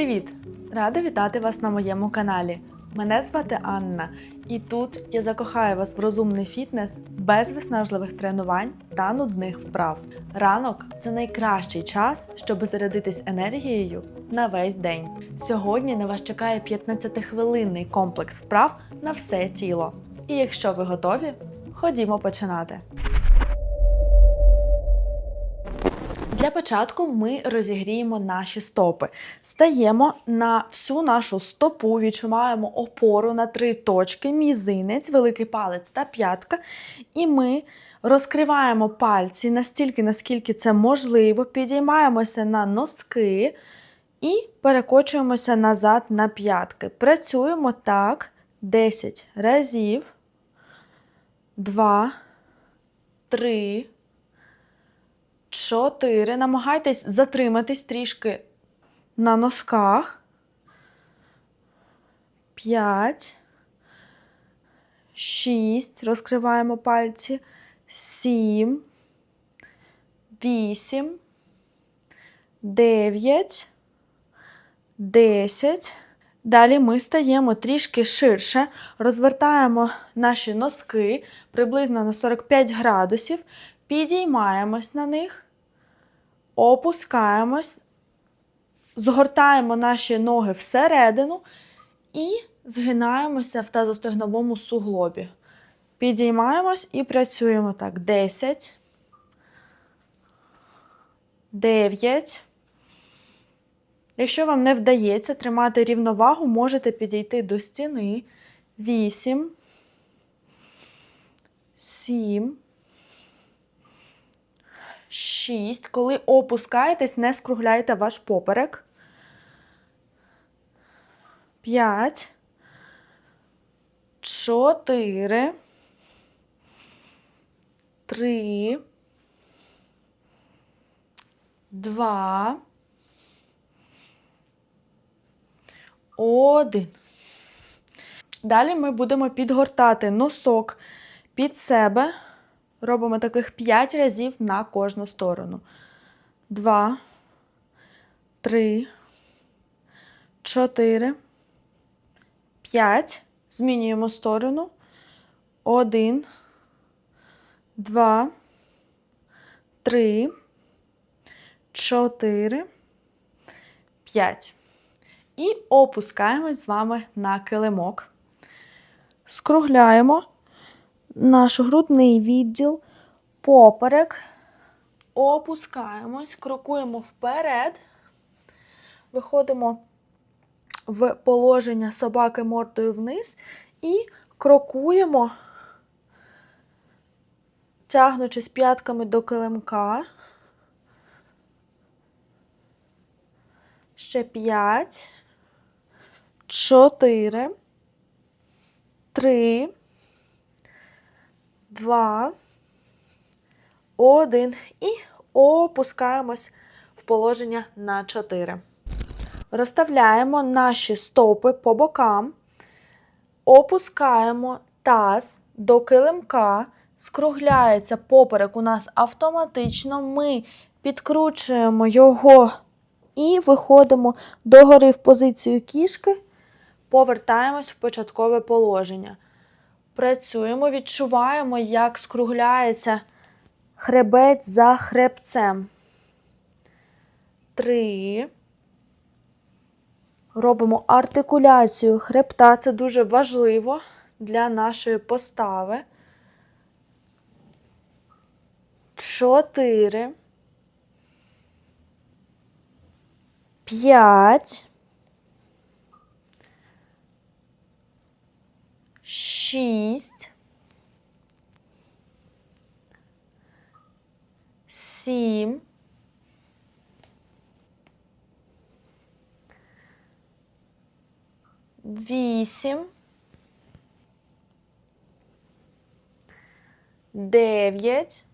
Привіт! Рада вітати вас на моєму каналі. Мене звати Анна, і тут я закохаю вас в розумний фітнес без виснажливих тренувань та нудних вправ. Ранок це найкращий час, щоб зарядитись енергією на весь день. Сьогодні на вас чекає 15-хвилинний комплекс вправ на все тіло. І якщо ви готові, ходімо починати. Для початку ми розігріємо наші стопи. Стаємо на всю нашу стопу, відчуваємо опору на три точки: мізинець, великий палець та п'ятка. І ми розкриваємо пальці настільки, наскільки це можливо, підіймаємося на носки і перекочуємося назад на п'ятки. Працюємо так 10 разів. 2, 3, Чотири. Намагайтесь затриматись трішки на носках. П'ять. Шість. Розкриваємо пальці. Сім. Вісім. Дев'ять. Десять. Далі ми стаємо трішки ширше, розвертаємо наші носки приблизно на 45 градусів. Підіймаємось на них, опускаємось, згортаємо наші ноги всередину і згинаємося в тазостегновому суглобі. Підіймаємось і працюємо так. 10, 9. Якщо вам не вдається тримати рівновагу, можете підійти до стіни. 8, 7. 6. Коли опускаєтесь, не скругляйте ваш поперек. 5. 4. 3. 2. 1. Далі ми будемо підгортати носок під себе. Робимо таких 5 разів на кожну сторону. 2, 3, 4, 5. Змінюємо сторону. 1, 2, 3, 4, 5. І опускаємось з вами на килимок. Скругляємо наш грудний відділ, поперек. Опускаємось, крокуємо вперед, виходимо в положення собаки мордою вниз і крокуємо, тягнучись п'ятками до килимка. Ще п'ять, чотири, три два, один. І опускаємось в положення на 4. Розставляємо наші стопи по бокам, опускаємо таз до килимка, скругляється поперек у нас автоматично. Ми підкручуємо його і виходимо догори в позицію кішки, повертаємось в початкове положення. Працюємо, відчуваємо, як скругляється хребець за хребцем. Три. Робимо артикуляцію хребта. Це дуже важливо для нашої постави. Чотири. П'ять. Шість, сім, вісім, дев'ять.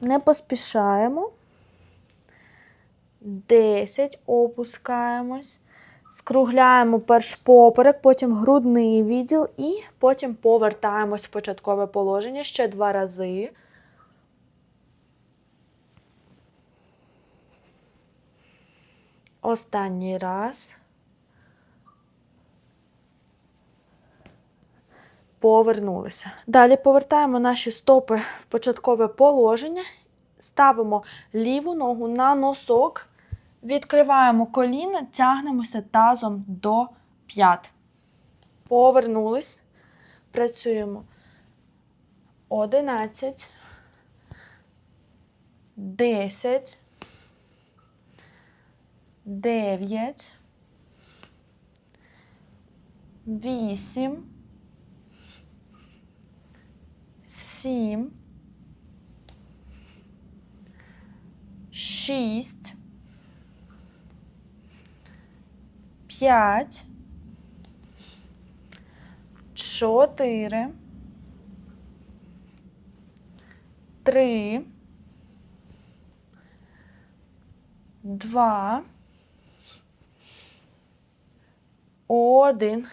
Не поспішаємо. Десять опускаємось. Скругляємо перш поперек, потім грудний відділ і потім повертаємось в початкове положення ще два рази. Останній раз. Повернулися. Далі повертаємо наші стопи в початкове положення, ставимо ліву ногу на носок, відкриваємо коліна, тягнемося тазом до п'ят. Повернулись. Працюємо. 11, 10, 9, 8, 7, 6, 5, 4, 3, 2, 1.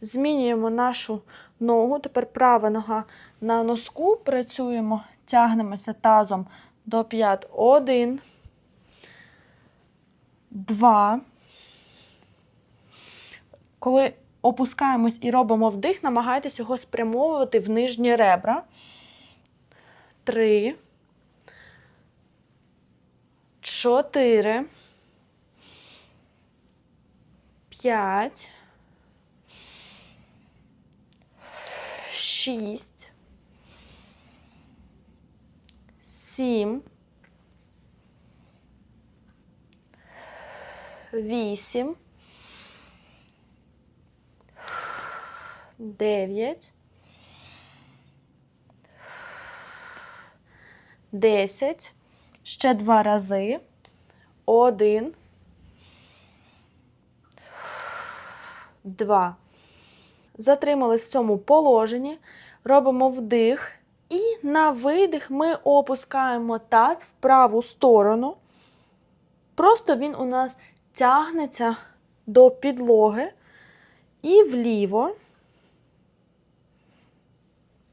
Змінюємо нашу ногу. Тепер права нога на носку. Працюємо, тягнемося тазом до п'ят. Один. Два. Коли опускаємось і робимо вдих, намагайтесь його спрямовувати в нижні ребра. Три. Чотири. П'ять. Шість. Сім. Вісім. Дев'ять. Десять. Ще два рази. Один. Два. Затримались в цьому положенні. Робимо вдих. І на видих ми опускаємо таз в праву сторону. Просто він у нас тягнеться до підлоги. І вліво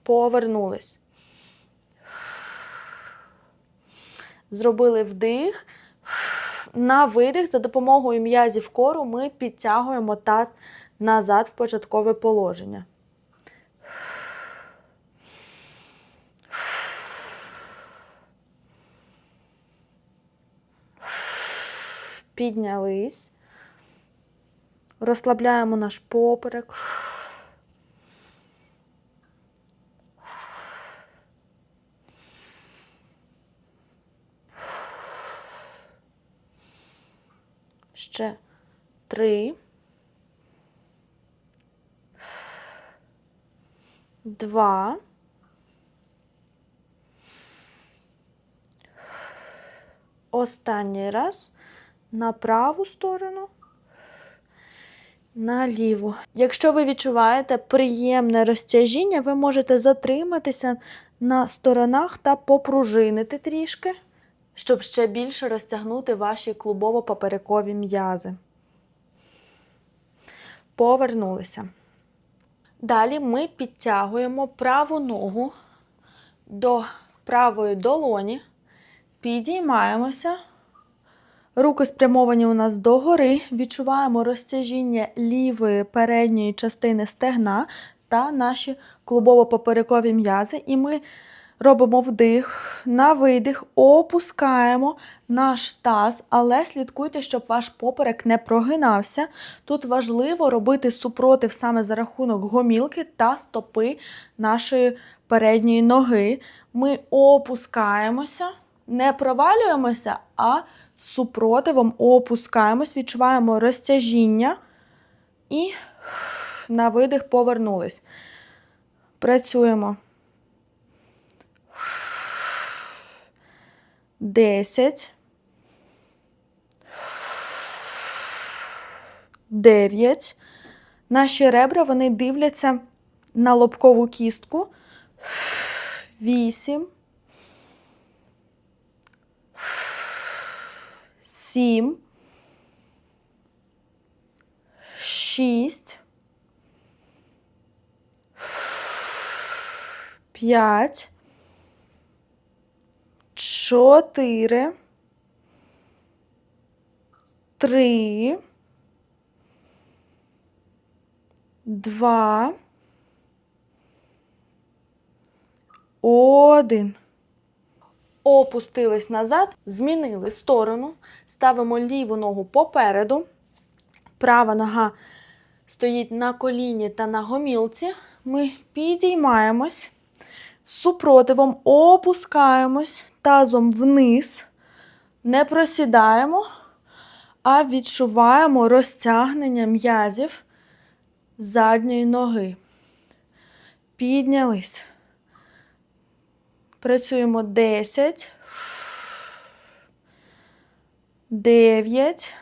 повернулись. Зробили вдих. На видих за допомогою м'язів кору ми підтягуємо таз назад в початкове положення. Піднялись. Розслабляємо наш поперек. Ще три. Два. Останній раз на праву сторону, на ліву. Якщо ви відчуваєте приємне розтяжіння, ви можете затриматися на сторонах та попружинити трішки, щоб ще більше розтягнути ваші клубово-поперекові м'язи. Повернулися. Далі ми підтягуємо праву ногу до правої долоні, підіймаємося. Руки спрямовані у нас догори, відчуваємо розтяжіння лівої передньої частини стегна та наші клубово-поперекові м'язи. І ми робимо вдих, на видих, опускаємо наш таз, але слідкуйте, щоб ваш поперек не прогинався. Тут важливо робити супротив саме за рахунок гомілки та стопи нашої передньої ноги. Ми опускаємося, не провалюємося, а супротивом опускаємось, відчуваємо розтяжіння і на видих повернулись. Працюємо. Десять. Дев'ять. Наші ребра вони дивляться на лобкову кістку. Вісім. Сім. Шість. П'ять. Чотири. три, два, один. Опустились назад, змінили сторону, ставимо ліву ногу попереду, права нога стоїть на коліні та на гомілці. Ми підіймаємось, з супротивом опускаємось тазом вниз, не просідаємо, а відчуваємо розтягнення м'язів задньої ноги. Піднялись. Працюємо 10, 9,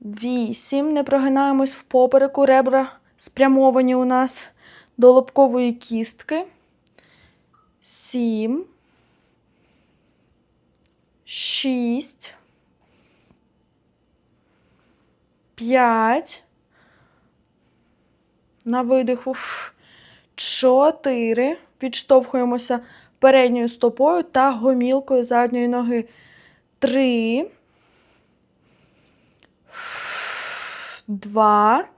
8. Не прогинаємось в попереку. Ребра спрямовані у нас до лобкової кістки. 7, 6, 5. На видиху. 4. Відштовхуємося передньою стопою та гомілкою задньої ноги. 3. 2.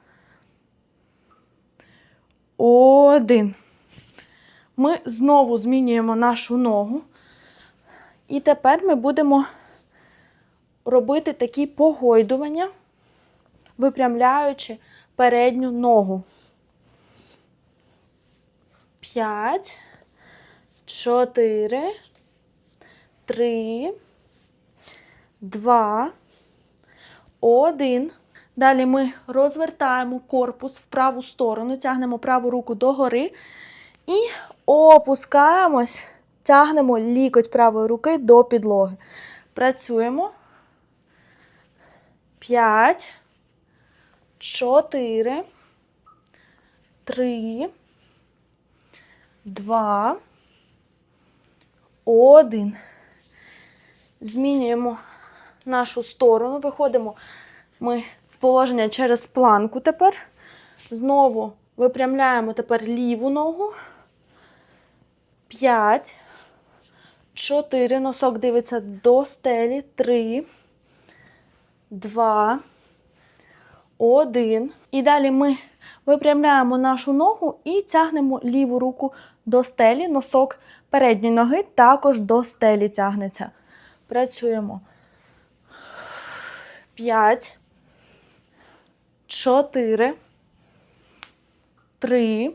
1. Ми знову змінюємо нашу ногу. І тепер ми будемо робити такі погойдування, випрямляючи передню ногу. 5, 4, 3, 2, 1. Далі ми розвертаємо корпус в праву сторону, тягнемо праву руку догори і опускаємось, тягнемо лікоть правої руки до підлоги. Працюємо. 5, 4, 3, Два. Один. Змінюємо нашу сторону. Виходимо ми з положення через планку тепер. Знову випрямляємо тепер ліву ногу. П'ять. Чотири. Носок дивиться до стелі. Три. Два. Один. І далі ми випрямляємо нашу ногу і тягнемо ліву руку до стелі. Носок передньої ноги також до стелі тягнеться. Працюємо. 5, 4, 3,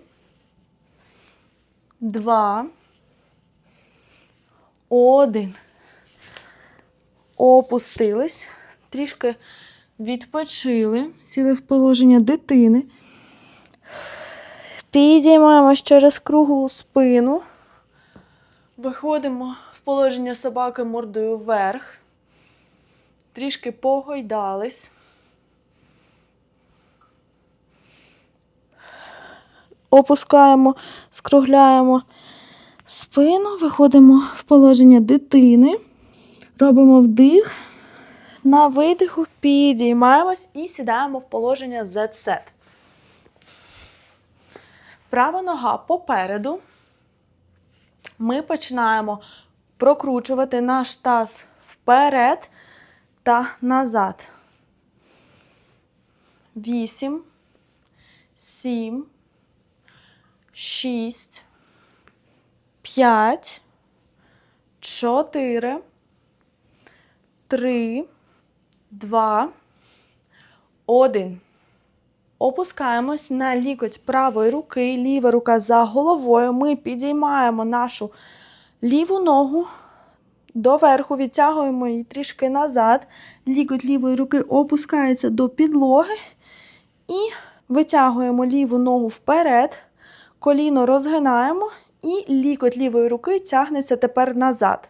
2, 1. Опустились. Трішки відпочили, сіли в положення дитини. Підіймаємось через круглу спину. Виходимо в положення собаки мордою вверх. Трішки погойдались. Опускаємо, скругляємо спину, виходимо в положення дитини. Робимо вдих. На видиху підіймаємось і сідаємо в положення Z-set. Права нога попереду. Ми починаємо прокручувати наш таз вперед та назад. Вісім, сім, шість, п'ять, чотири, три, два, один. Опускаємось на лікоть правої руки, ліва рука за головою. Ми підіймаємо нашу ліву ногу доверху, відтягуємо її трішки назад. Лікоть лівої руки опускається до підлоги. І витягуємо ліву ногу вперед, коліно розгинаємо, і лікоть лівої руки тягнеться тепер назад.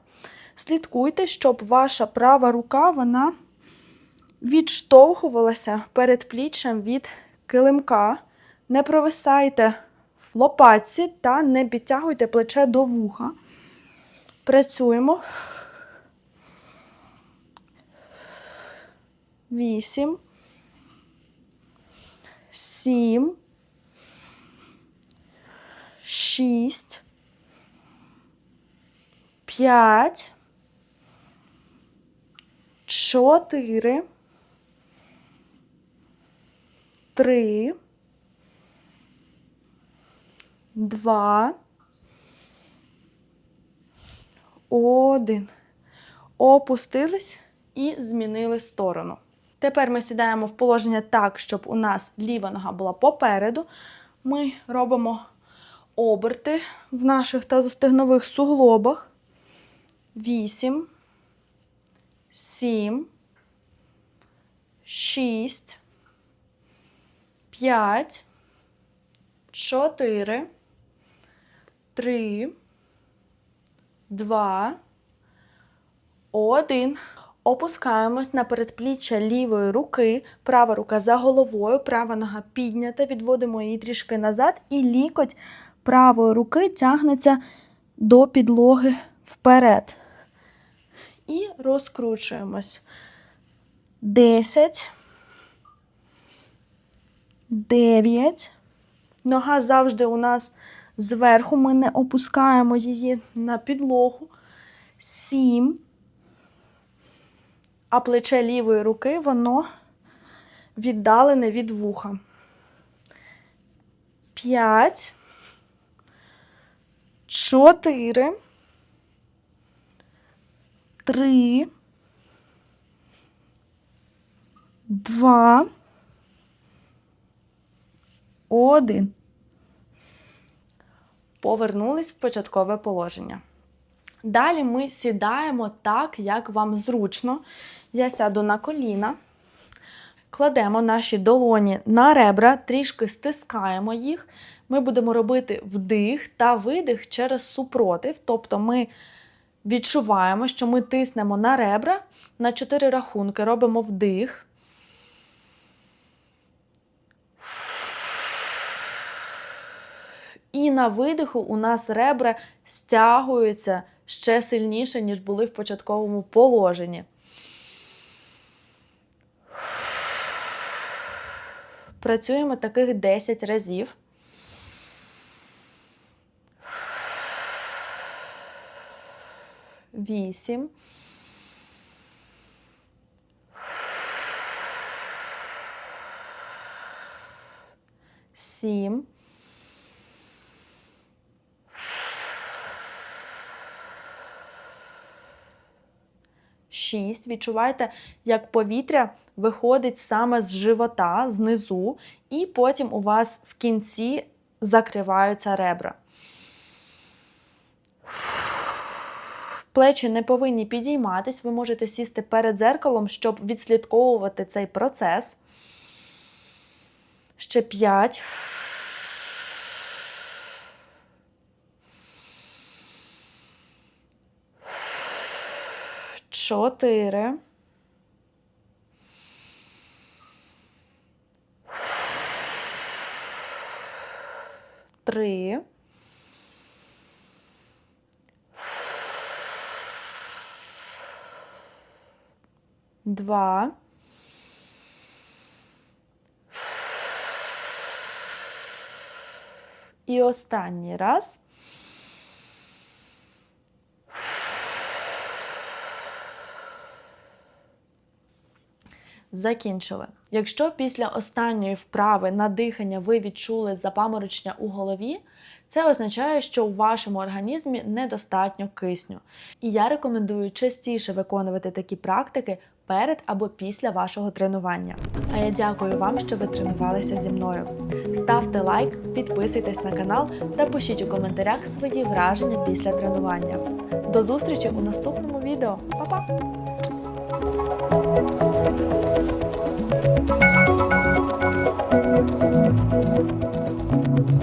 Слідкуйте, щоб ваша права рука вона відштовхувалася перед пліччям від килимка. Не провисайте в лопатці та не підтягуйте плече до вуха. Працюємо. Вісім. Сім. Шість. П'ять. чотири, три, два, один. Опустились і змінили сторону. Тепер ми сідаємо в положення так, щоб у нас ліва нога була попереду. Ми робимо оберти в наших тазостегнових суглобах. Вісім, сім, шість, п'ять, чотири, три, два, один. Опускаємось на передпліччя лівої руки, права рука за головою, права нога піднята, відводимо її трішки назад, і лікоть правої руки тягнеться до підлоги вперед. І розкручуємось. 10, 9. Нога завжди у нас зверху, ми не опускаємо її на підлогу. 7 а плече лівої руки воно віддалене від вуха. П'ять. Чотири. Три. Два. Один. Повернулись в початкове положення. Далі ми сідаємо так, як вам зручно. Я сяду на коліна, кладемо наші долоні на ребра, трішки стискаємо їх. Ми будемо робити вдих та видих через супротив. Тобто ми відчуваємо, що ми тиснемо на ребра на 4 рахунки, робимо вдих. І на видиху у нас ребра стягуються ще сильніше, ніж були в початковому положенні. Працюємо таких 10 разів. Вісім. Сім. Шість. Відчувайте, як повітря виходить саме з живота, знизу, і потім у вас в кінці закриваються ребра. Плечі не повинні підійматись, ви можете сісти перед дзеркалом, щоб відслідковувати цей процес. Ще п'ять. Чотири. Три. Два. І останній раз. Закінчили. Якщо після останньої вправи на дихання ви відчули запаморочення у голові, це означає, що у вашому організмі недостатньо кисню. І я рекомендую частіше виконувати такі практики перед або після вашого тренування. А я дякую вам, що ви тренувалися зі мною. Ставте лайк, підписуйтесь на канал та пишіть у коментарях свої враження після тренування. До зустрічі у наступному відео. Па-па! Thank you.